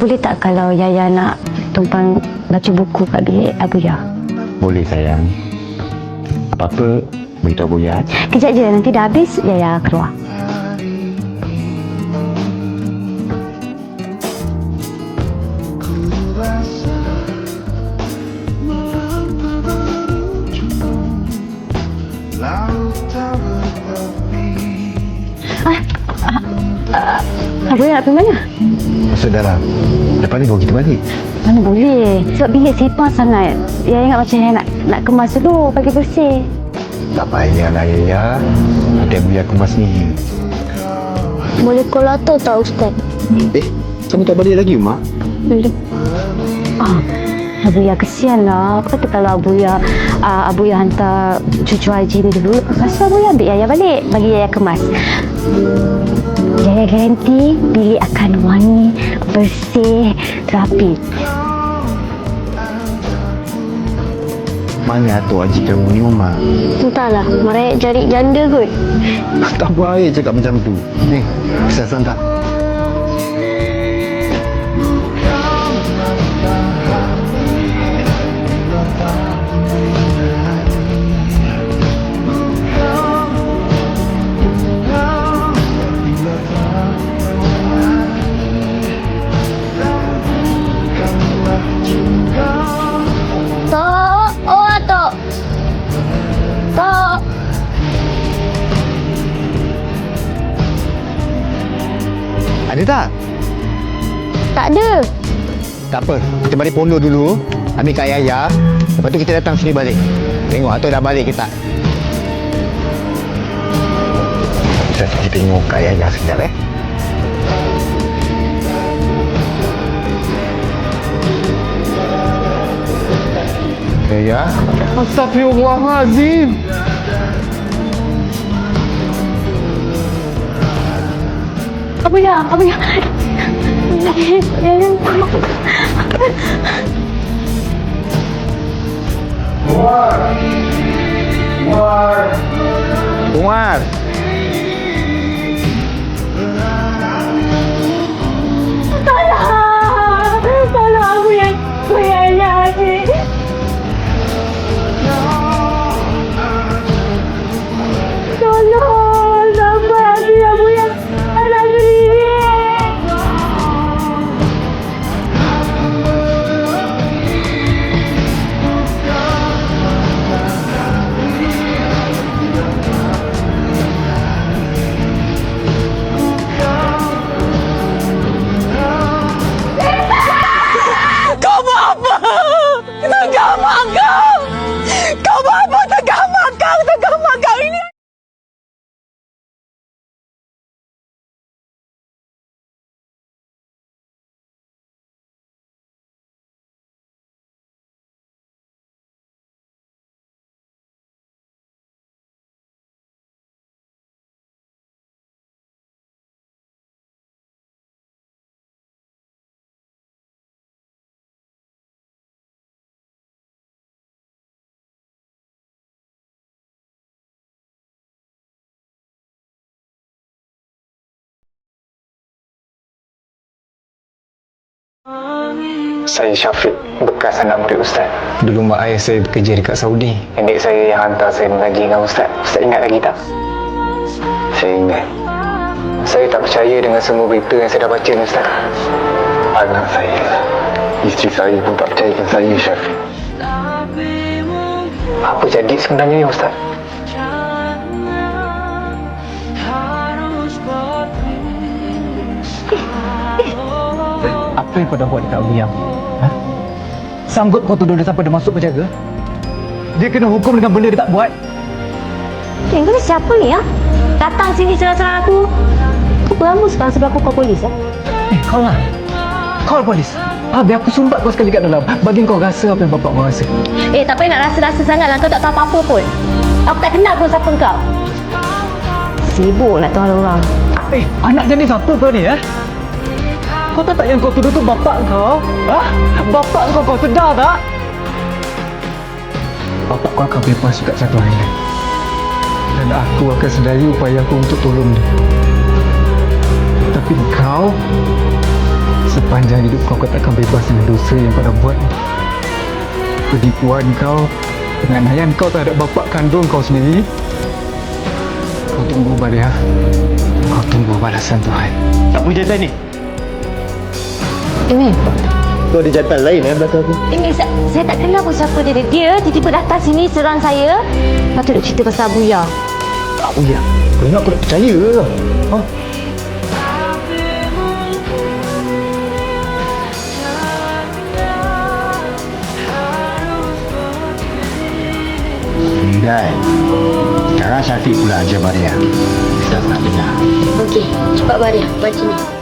Boleh tak kalau Yaya nak tumpang baca buku kat bilik Abuya? Boleh sayang. Apa-apa, beritahu Buya. Kejap je, nanti dah habis Yaya keluar. Abuya nak pergi mana? Masuk dalam. Lepas ni bawa kita balik. Mana boleh? Sebab bilik sipar sangat. Yaya ingat macam Yaya nak, nak kemas dulu bagi bersih. Tak payahlah ya. Nanti Buya kemas ni. Boleh call tu tak Ustaz? Eh, kamu tak balik lagi Mak? Boleh. Ah, Abuya kesian lah. Apa kata kalau Abuya uh, Abuya hantar cucu Haji ni dulu. Lepas tu Abuya ambil Yaya balik. Bagi Yaya kemas. Yaya garanti bilik akan wangi, bersih, rapi. Mana tu Haji kamu ni Mak? Entahlah, mereka cari janda kot. Tak baik cakap macam tu. Ni, saya. Tak, Ada tak? Tak ada. Tak apa. Kita balik pondok dulu. Ambil kat Yaya. Lepas tu kita datang sini balik. Tengok atau dah balik kita. Kita pergi tengok kat Yaya sekejap eh. Yaya. Astagfirullahaladzim. Abuya, Abuya. Yaya. Umar. Tolong! Saya Syafiq, bekas anak murid Ustaz. Dulu mak ayah saya bekerja dekat Saudi. Adik saya yang hantar saya mengaji dengan Ustaz. Ustaz ingat lagi tak? Saya ingat. Saya tak percaya dengan semua berita yang saya dah baca ni Ustaz. Anak saya, isteri saya pun tak percayakan saya Syafiq. Apa jadi sebenarnya ni Ustaz? Apa yang kau dah buat dekat Abiam? Ha? Sanggup kau tuduh dia sampai dia masuk penjara? Dia kena hukum dengan benda dia tak buat. Eh, kau ni siapa ni ya? Datang sini serang-serang aku. Kau beramu sekarang sebelah aku kau polis ya? Eh, kau lah. Kau lah polis. Ha, biar aku sumbat kau sekali kat dalam. Bagi kau rasa apa yang bapak kau rasa. Eh, tak payah nak rasa-rasa sangat lah. Kau tak tahu apa-apa pun. Aku tak kenal pun siapa kau. Sibuk nak tahu orang. Eh, anak jenis apa kau ni, eh? Kau tahu tak yang kau tuduh tu bapak kau? Ha? Bapak kau, kau sedar tak? Bapak kau akan bebas juga satu hari nanti. Dan aku akan sedari upaya aku untuk tolong dia. Tapi kau Sepanjang hidup kau, kau takkan bebas dengan dosa yang kau dah buat ni. Penipuan kau, penganiayaan kau terhadap bapak kandung kau sendiri. Kau tunggu, Baria. Kau tunggu balasan Tuhan. Tak punya jantan ni. Tu ada jantan lain eh belakang aku. ini saya, saya tak kenal pun siapa dia. Dia tiba-tiba datang sini serang saya. Lepas tu dia cerita pasal Abuya. Oh ya. Kau ingat aku nak percaya ke? Ha? Dan sekarang Syafiq pula ajar Maria. Kita nak dengar. Okey, cepat Maria, baca ni.